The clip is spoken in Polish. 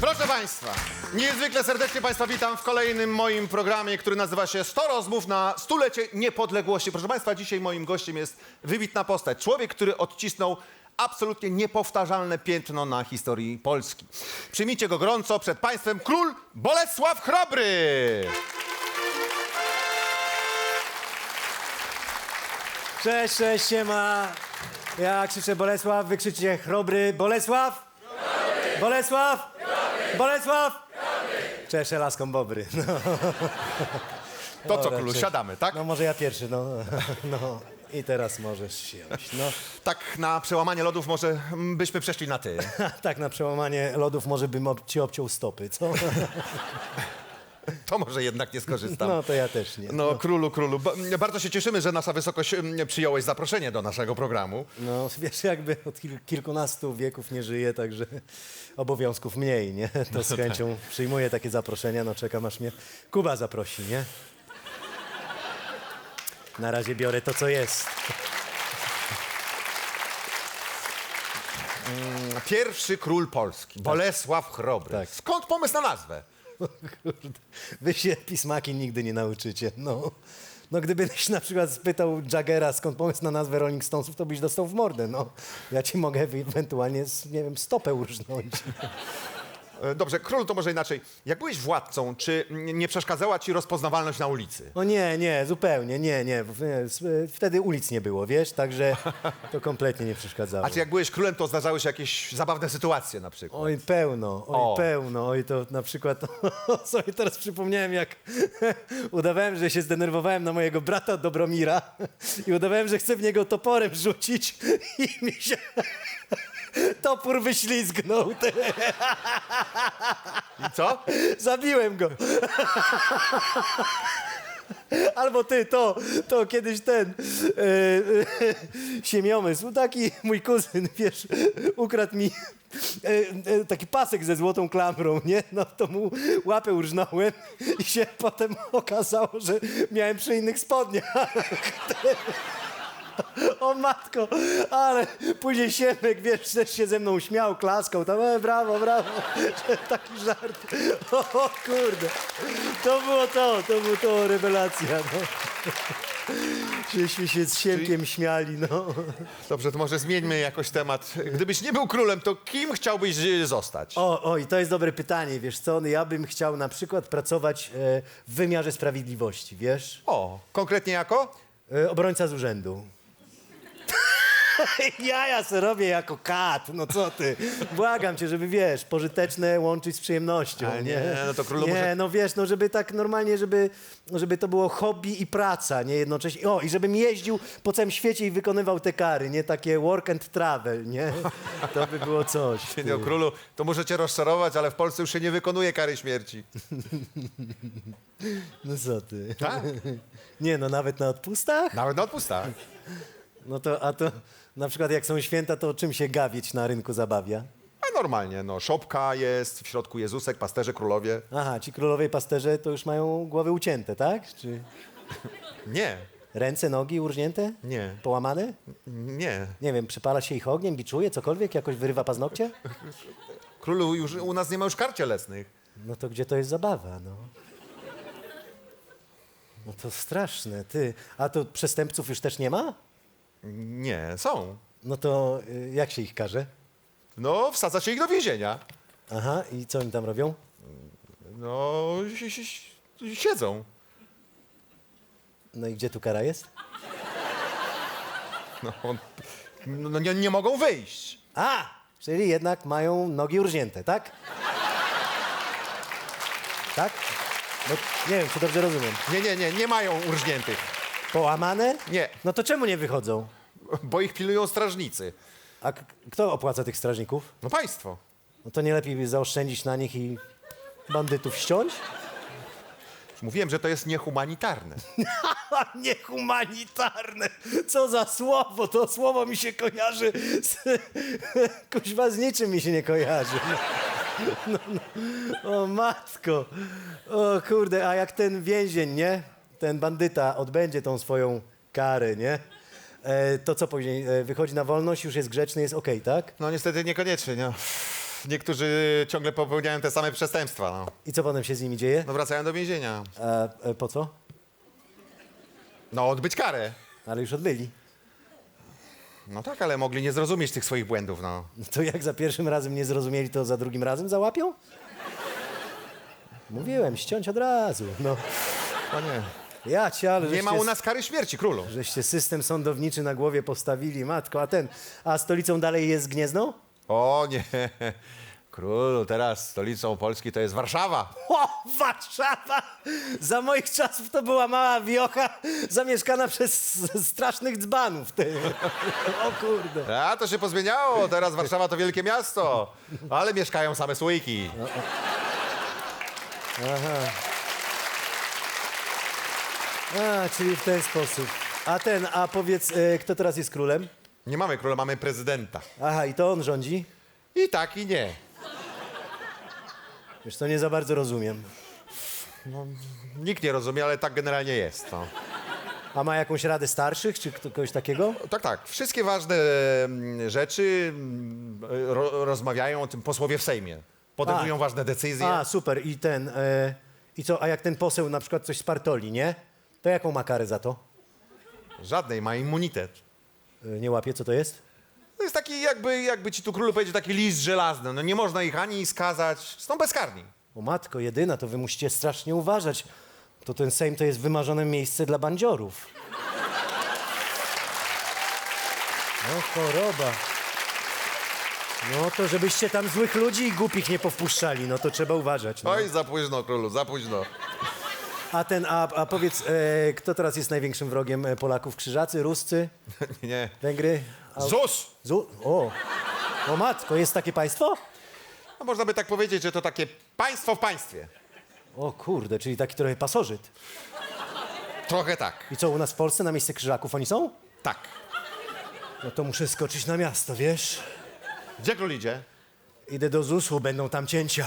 Proszę Państwa, niezwykle serdecznie Państwa witam w kolejnym moim programie, który nazywa się 100 rozmów na stulecie niepodległości. Proszę Państwa, dzisiaj moim gościem jest wybitna postać. Człowiek, który odcisnął absolutnie niepowtarzalne piętno na historii Polski. Przyjmijcie go gorąco przed Państwem król Bolesław Chrobry. Cześć, cześć, siema. Ja krzyczę Bolesław, wy krzyczycie Chrobry. Bolesław? Bolesław? Bolesław? Cześć, laską Bobry. No, To co, Dobra, królu, cześć. siadamy, tak? no może ja pierwszy, no. no. I teraz możesz siąść. No, Tak na przełamanie lodów może mm, byśmy przeszli na ty. tak na przełamanie lodów może bym ob- ci obciął stopy, co? To może jednak nie skorzystam. No to ja też nie. No, królu, królu, ba- bardzo się cieszymy, że nasza wysokość mm, przyjąłeś zaproszenie do naszego programu. No wiesz, jakby od kil- kilkunastu wieków nie żyję, także obowiązków mniej, nie? To z chęcią przyjmuję takie zaproszenia, no czekam aż mnie Kuba zaprosi, nie? Na razie biorę to, co jest. Pierwszy król Polski, Bolesław Chrobry. Tak. Skąd pomysł na nazwę? Kurde, Wy się pismaki nigdy nie nauczycie, no. No gdybyś na przykład spytał Jaggera, skąd pomysł na nazwę Rolling Stonesów, to byś dostał w mordę, no. Ja ci mogę ewentualnie, nie wiem, stopę urżnąć. E, Dobrze, król to może inaczej. Jak byłeś władcą, czy nie przeszkadzała ci rozpoznawalność na ulicy? O nie, nie, zupełnie, nie, nie. W- nie, s- Wtedy ulic nie było, wiesz, także to kompletnie nie przeszkadzało. A czy jak byłeś królem, to zdarzały się jakieś zabawne sytuacje na przykład? Oj, pełno, oj, O. pełno. Oj, to na przykład sobie teraz przypomniałem, jak udawałem, że się zdenerwowałem na mojego brata Dobromira i udawałem, że chcę w niego toporem rzucić i mi się topór wyślizgnął. I co? Zabiłem go. Albo ty, to, to kiedyś ten e, siemiomysł, taki mój kuzyn, wiesz, ukradł mi e, e, taki pasek ze złotą klamrą, nie? No to mu łapę urżnąłem i się potem okazało, że miałem przy innych spodniach. O matko, ale później Siemek, wiesz, też się ze mną śmiał, klaskał, tam, e, brawo, brawo, taki żart. O, o kurde, to było to, to było to, rewelacja, no. Żeśmy się z Siemkiem śmiali, no. Dobrze, to może zmieńmy jakoś temat. Gdybyś nie był królem, to kim chciałbyś e, zostać? O, o, i to jest dobre pytanie, wiesz co, no ja bym chciał na przykład pracować e, w wymiarze sprawiedliwości, wiesz? O, konkretnie jako? E, obrońca z urzędu. Jaja se robię jako kat, no co ty. Błagam cię, żeby wiesz, pożyteczne łączyć z przyjemnością. Ale nie, no to królu Nie, no wiesz, no żeby tak normalnie, żeby, żeby to było hobby i praca, nie jednocześnie. O, i żebym jeździł po całym świecie i wykonywał te kary, nie takie work and travel, nie? To by było coś. ty. Nie, o królu, to muszę cię rozczarować, ale w Polsce już się nie wykonuje kary śmierci. No co ty. Tak? Nie, no nawet na odpustach? Nawet na odpustach. No to, a to na przykład jak są święta, to czym się gawieć na rynku zabawia? A normalnie, no, szopka jest, w środku Jezusek, pasterze, królowie. Aha, ci królowie pasterze to już mają głowy ucięte, tak? Czy Nie, ręce, nogi urżnięte? Nie. Połamane? nie. Nie wiem, przypala się ich ogniem, biczuje, cokolwiek, jakoś wyrywa paznokcie? Królu, już, u nas nie ma już kar cielesnych. No to gdzie to jest zabawa, no? No to straszne, ty. A to przestępców już też nie ma? Nie, są. No to y, jak się ich karze? No, wsadza się ich do więzienia. Aha, i co oni tam robią? No, si- si- si- siedzą. No i gdzie tu kara jest? No, no nie, nie mogą wyjść. A, czyli jednak mają nogi urżnięte, tak? Tak? No, nie wiem, czy dobrze rozumiem. Nie, nie, nie, nie mają urżniętych, Połamane? Nie. No to czemu nie wychodzą? bo ich pilują strażnicy. A k- kto opłaca tych strażników? No państwo. No to nie lepiej by zaoszczędzić na nich i bandytów ściąć? Już Mówiłem, że to jest niehumanitarne. A niehumanitarne! Co za słowo! To słowo mi się kojarzy z... Kuźwa z niczym mi się nie kojarzy. No, no. O matko! O kurde, a jak ten więzień, nie? Ten bandyta odbędzie tą swoją karę, nie? E, to co później? E, wychodzi na wolność, już jest grzeczny, jest okej, tak? No niestety niekoniecznie, nie? niektórzy ciągle popełniają te same przestępstwa. No, I co potem się z nimi dzieje? no wracają do więzienia. E, e, po co? No, odbyć karę. Ale już odbyli. No tak, ale mogli nie zrozumieć tych swoich błędów, no. To jak za pierwszym razem nie zrozumieli, to za drugim razem załapią? Mówiłem, ściąć od razu. No, Panie, ja cię, ale nie ma u nas kary śmierci, królu. Żeście system sądowniczy na głowie postawili, matko, a ten, a stolicą dalej jest Gniezno? O nie, królu, teraz stolicą Polski to jest Warszawa. O, Warszawa! Za moich czasów to była mała wiocha zamieszkana przez strasznych dzbanów. Ty. O kurde. A, to się pozmieniało, teraz Warszawa to wielkie miasto, ale mieszkają same słoiki. A, czyli w ten sposób. A ten, a powiedz, e, kto teraz jest królem? Nie mamy króla, mamy prezydenta. Aha, i to on rządzi? I tak, i nie. Wiesz, to nie za bardzo rozumiem. Nikt nie rozumie, ale tak generalnie jest. No. A ma jakąś radę starszych, czy kto- kogoś takiego? Tak, tak. Wszystkie ważne mm, rzeczy mm, ro, rozmawiają o tym posłowie w Sejmie. Podejmują A. ważne decyzje. A, super. I ten, e, i co, a jak ten poseł na przykład coś spartoli, nie? To jaką ma karę za to? Żadnej, ma immunitet. E, nie łapie, co to jest? To jest taki, jakby, jakby ci tu królu powiedział, taki list żelazny. No nie można ich ani skazać, są bezkarni. O matko, jedyna, to wy musicie strasznie uważać. To ten Sejm to jest wymarzone miejsce dla bandziorów. No choroba. No to żebyście tam złych ludzi i głupich nie powpuszczali, no to trzeba uważać. No. Oj, za późno, królu, za późno. A ten, a, a powiedz, e, kto teraz jest największym wrogiem e, Polaków? Krzyżacy, Ruscy, nie. Węgry? A, ZUS! Zu, o, o matko, jest takie państwo? No, można by tak powiedzieć, że to takie państwo w państwie. O kurde, czyli taki trochę pasożyt. Trochę tak. I co, u nas w Polsce na miejsce krzyżaków oni są? Tak. No to muszę skoczyć na miasto, wiesz? Gdzie król idzie? Idę do ZUS-u, będą tam cięcia.